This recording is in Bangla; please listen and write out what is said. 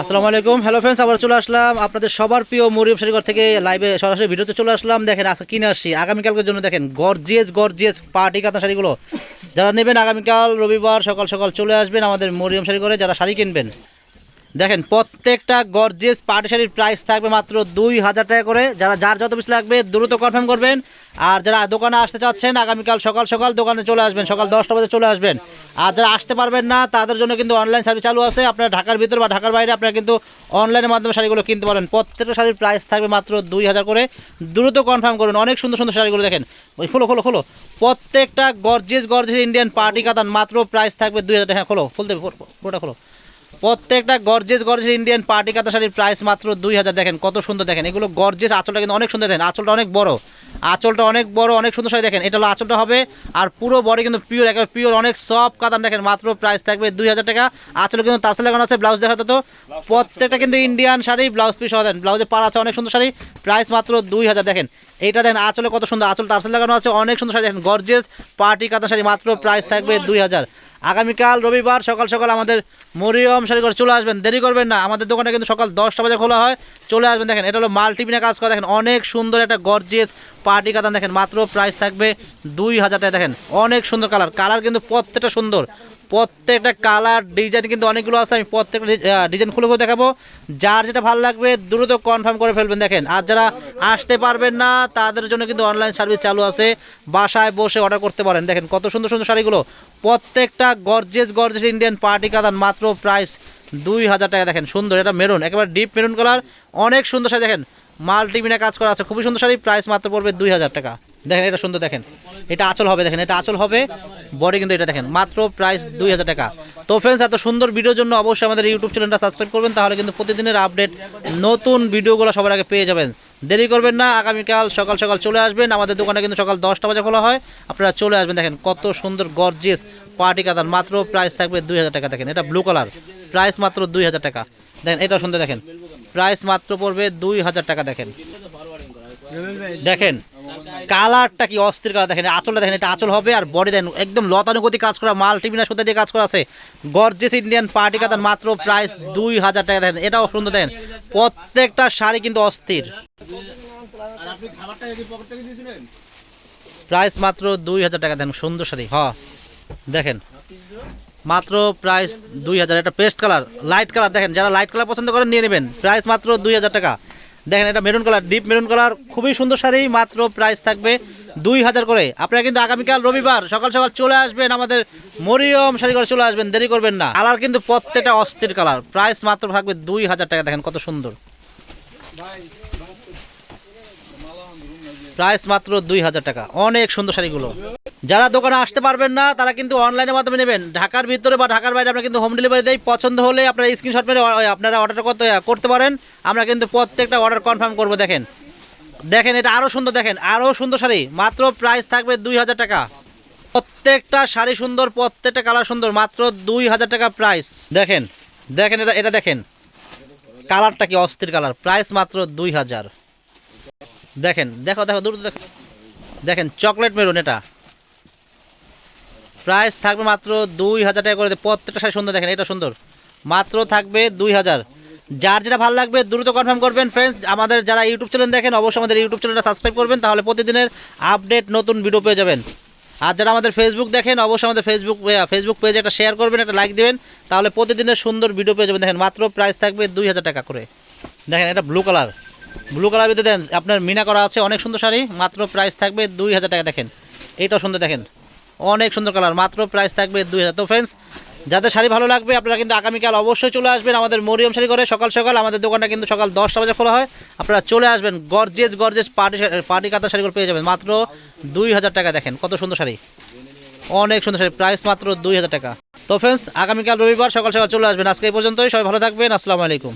আসসালামু আলাইকুম। হ্যালো ফ্রেন্ডস আবার চলে আসলাম। আপনাদের সবার প্রিয় মরিয়ম শরীর থেকে লাইভে সরাসরি ভিডিওতে চলে আসলাম। দেখেন, আজকে কিনে আসছি। আগামীকালকের জন্য দেখেন গর্জিয়াস গর্জিয়াস পার্টি কাতা শাড়িগুলো। যারা নেবেন, আগামীকাল রবিবার সকাল সকাল চলে আসবেন আমাদের মরিয়ম শাড়ি করে যারা শাড়ি কিনবেন। দেখেন, প্রত্যেকটা গর্জেস পার্টি শাড়ির প্রাইস থাকবে মাত্র দুই হাজার টাকা করে। যারা, যার যত পিস লাগবে, দ্রুত কনফার্ম করবেন। আর যারা দোকানে আসতে চাচ্ছেন, আগামীকাল সকাল সকাল দোকানে চলে আসবেন, সকাল দশটা বাজে চলে আসবেন। আর যারা আসতে পারবেন না, তাদের জন্য কিন্তু অনলাইন সার্ভিস চালু আছে। আপনারা ঢাকার ভিতর বা ঢাকার বাইরে আপনারা কিন্তু অনলাইনের মাধ্যমে শাড়িগুলো কিনতে পারেন। প্রত্যেকটা শাড়ির প্রাইস থাকবে মাত্র দুই হাজার করে। দ্রুত কনফার্ম করুন। অনেক সুন্দর সুন্দর শাড়িগুলো দেখেন। ওই খোলো খোলো খোলো। প্রত্যেকটা গর্জেস গর্জেস ইন্ডিয়ান পার্টি কাতান মাত্র প্রাইস থাকবে দুই হাজার টাকা। হ্যাঁ খোলো, খুলতে খোলো। প্রত্যেকটা গর্জেস গর্জেস ইন্ডিয়ান পার্টি কাতা শাড়ির প্রাইস মাত্র দুই হাজার। দেখেন কত সুন্দর দেখেন। এগুলো গর্জেস আঁচলটা কিন্তু অনেক সুন্দর দেখেন। আঁচলটা অনেক বড়। আঁচলটা অনেক বড়, অনেক সুন্দর শাড়ি দেখেন। এটা হলো আঁচলটা হবে। আর পুরো বডি কিন্তু পিওর একেবারে পিওর অনেক সফট কাতান দেখেন। মাত্র প্রাইস থাকবে দুই হাজার টাকা। আঁচল কিন্তু তার লাগানো আছে ব্লাউজ দেখা তো। প্রত্যেকটা কিন্তু ইন্ডিয়ান শাড়ি ব্লাউজ পিস দেন ব্লাউজে পার আছে অনেক সুন্দর শাড়ি। প্রাইস মাত্র দুই হাজার। দেখেন। এইটা দেখেন আঁচলে কত সুন্দর। আঁচল তারসেল লাগানো আছে, অনেক সুন্দর শাড়ি দেখেন। গর্জেস পার্টি কাতা শাড়ি মাত্র প্রাইস থাকবে দুই হাজার। আগামীকাল রবিবার সকাল সকাল আমাদের মরিয়ম করে চলে আসবেন। দেরি করবেন না, আমাদের দোকানে কিন্তু সকাল দশটা বাজে খোলা হয়, চলে আসবেন। দেখেন, এটা হলো মাল্টিপিনে কাজ করা। দেখেন, অনেক সুন্দর একটা গর্জিয়াস পার্টি কাতান। দেখেন, মাত্র প্রাইস থাকবে দুই হাজার টাকা। দেখেন, অনেক সুন্দর কালার কালার কিন্তু প্রত্যেকটা সুন্দর। প্রত্যেকটা কালার ডিজাইন কিন্তু অনেকগুলো আছে, আমি প্রত্যেকটা ডিজাইন খুলে খুলে দেখাবো। যার যেটা ভালো লাগবে, দ্রুত কনফার্ম করে ফেলবেন, দেখেন। আর যারা আসতে পারবেন না, তাদের জন্য কিন্তু অনলাইন সার্ভিস চালু আছে। বাসায় বসে অর্ডার করতে পারেন। দেখেন কত সুন্দর সুন্দর শাড়িগুলো। প্রত্যেকটা গর্জেস গর্জেস ইন্ডিয়ান পার্টি কাদান মাত্র প্রাইস দুই হাজার টাকা। দেখেন, সুন্দর। এটা মেরুন একেবারে ডিপ মেরুন কালার অনেক সুন্দর শাড়ি, দেখেন। মাল্টিমিনে কাজ করা আছে। খুবই সুন্দর শাড়ি। প্রাইস মাত্র পড়বে দুই হাজার টাকা। দেখেন, এটা সুন্দর দেখেন। এটা আচল হবে, দেখেন, এটা আচল হবে। বডি কিন্তু এটা দেখেন, মাত্র প্রাইস দুই হাজার টাকা। তো ফ্রেন্ডস এত সুন্দর ভিডিওর জন্য অবশ্যই আমাদের ইউটিউব চ্যানেলটা সাবস্ক্রাইব করবেন, তাহলে কিন্তু প্রতিদিনের আপডেট নতুন ভিডিওগুলো সবার আগে পেয়ে যাবেন। দেরি করবেন না, আগামীকাল সকাল সকাল চলে আসবেন। আমাদের দোকানে কিন্তু সকাল দশটা বাজে খোলা হয়। আপনারা চলে আসবেন, দেখেন, কত সুন্দর গর্জিয়াস পার্টি কাতান। মাত্র প্রাইস থাকবে দুই হাজার টাকা, দেখেন, এটা ব্লু কালার প্রাইস মাত্র দুই হাজার টাকা। দেখেন, এটা সুন্দর দেখেন। প্রাইস মাত্র পড়বে দুই হাজার টাকা, দেখেন। দেখেন কালারটা কি অস্থির কালার দেখেন, আঁচলটা দেখেন, এটা আঁচল হবে আর বডি দেখেন, একদম লতানুগতি কাজ করা, মাল টিভিনা সুতা দিয়ে কাজ করা আছে? গর্জেস ইন্ডিয়ান পার্টি কাতান মাত্র প্রাইস দুই হাজার টাকা দেখেন, এটাও সুন্দর দেখেন, প্রত্যেকটা শাড়ি কিন্তু অস্থির। প্রাইস মাত্র দুই হাজার টাকা দেন সুন্দর শাড়ি হ দেখেন, মাত্র প্রাইস দুই হাজার, এটা পেস্ট কালার লাইট কালার দেখেন, যারা লাইট কালার পছন্দ করেন নিয়ে নেবেন প্রাইস মাত্র দুই হাজার টাকা। দেখেন এটা maroon colour deep maroon colour খুবই সুন্দর শাড়ি, মাত্র প্রাইস থাকবে দুই হাজার করে। আপনারা কিন্তু আগামীকাল রবিবার সকাল সকাল চলে আসবেন আমাদের মরিয়ম শাড়ি করে চলে আসবেন, দেরি করবেন না। কালার কিন্তু প্রত্যেকটা অস্থির কালার প্রাইস মাত্র থাকবে দুই হাজার টাকা, দেখেন কত সুন্দর। প্রাইস মাত্র দুই হাজার টাকা, অনেক সুন্দর শাড়িগুলো। যারা দোকানে আসতে পারবেন না, তারা কিন্তু অনলাইনের মাধ্যমে নেবেন। ঢাকার ভিতরে বা ঢাকার বাইরে আমরা কিন্তু হোম ডেলিভারি দেই। পছন্দ হলে আপনারা স্ক্রিনশট মেরে আপনারা অর্ডার করতে পারেন। আমরা কিন্তু প্রত্যেকটা অর্ডার কনফার্ম করব, দেখেন। দেখেন, এটা আরও সুন্দর, দেখেন আরও সুন্দর শাড়ি। মাত্র প্রাইস থাকবে দুই হাজার টাকা। প্রত্যেকটা শাড়ি সুন্দর, প্রত্যেকটা কালার সুন্দর, মাত্র দুই হাজার টাকা প্রাইস দেখেন দেখেন এটা এটা দেখেন। কালারটা কি অস্থির কালার প্রাইস মাত্র দুই হাজার। দেখেন, দেখো দেখো দূর দেখো। দেখেন চকলেট মেরুন এটা। প্রাইস থাকবে মাত্র দুই হাজার টাকা করে। প্রত্যেকটা শাড়ি সুন্দর দেখেন, এটা সুন্দর। মাত্র থাকবে দুই হাজার। যার যেটা ভালো লাগবে দ্রুত কনফার্ম করবেন ফ্রেন্ডস আমাদের যারা ইউটিউব চ্যানেল দেখেন, অবশ্যই আমাদের ইউটিউব চ্যানেলটা সাবস্ক্রাইব করবেন, তাহলে প্রতিদিনের আপডেট নতুন ভিডিও পেয়ে যাবেন। আর যারা আমাদের ফেসবুক দেখেন, অবশ্যই আমাদের ফেসবুক ফেসবুক পেজে একটা শেয়ার করবেন, একটা লাইক দেবেন, তাহলে প্রতিদিনের সুন্দর ভিডিও পেয়ে যাবেন। দেখেন, মাত্র প্রাইস থাকবে দুই হাজার টাকা করে। দেখেন, এটা ব্লু কালার ব্লু কালার ভিতরে দেন, আপনার মিনা করা আছে অনেক সুন্দর শাড়ি, মাত্র প্রাইস থাকবে দুই হাজার টাকা, দেখেন। এইটাও সুন্দর, দেখেন। অনেক সুন্দর কালার, মাত্র প্রাইস থাকবে দুই হাজার। তো ফ্রেন্ডস যাদের শাড়ি ভালো লাগবে, আপনারা কিন্তু আগামীকাল অবশ্যই চলে আসবেন আমাদের মরিয়ম শাড়ি করে সকাল সকাল আমাদের দোকানটা কিন্তু সকাল দশটা বাজে খোলা হয়। আপনারা চলে আসবেন গর্জেস গর্জেস পার্টি পার্টি কাতার শাড়িগুলো পেয়ে যাবেন। মাত্র দুই হাজার টাকা দেখেন, কত সুন্দর শাড়ি। অনেক সুন্দর শাড়ি প্রাইস মাত্র দুই হাজার টাকা। তো ফ্রেন্ডস আগামীকাল রবিবার সকাল সকাল চলে আসবেন। আজকে এই পর্যন্তই, সবাই ভালো থাকবেন, আসসালামু আলাইকুম।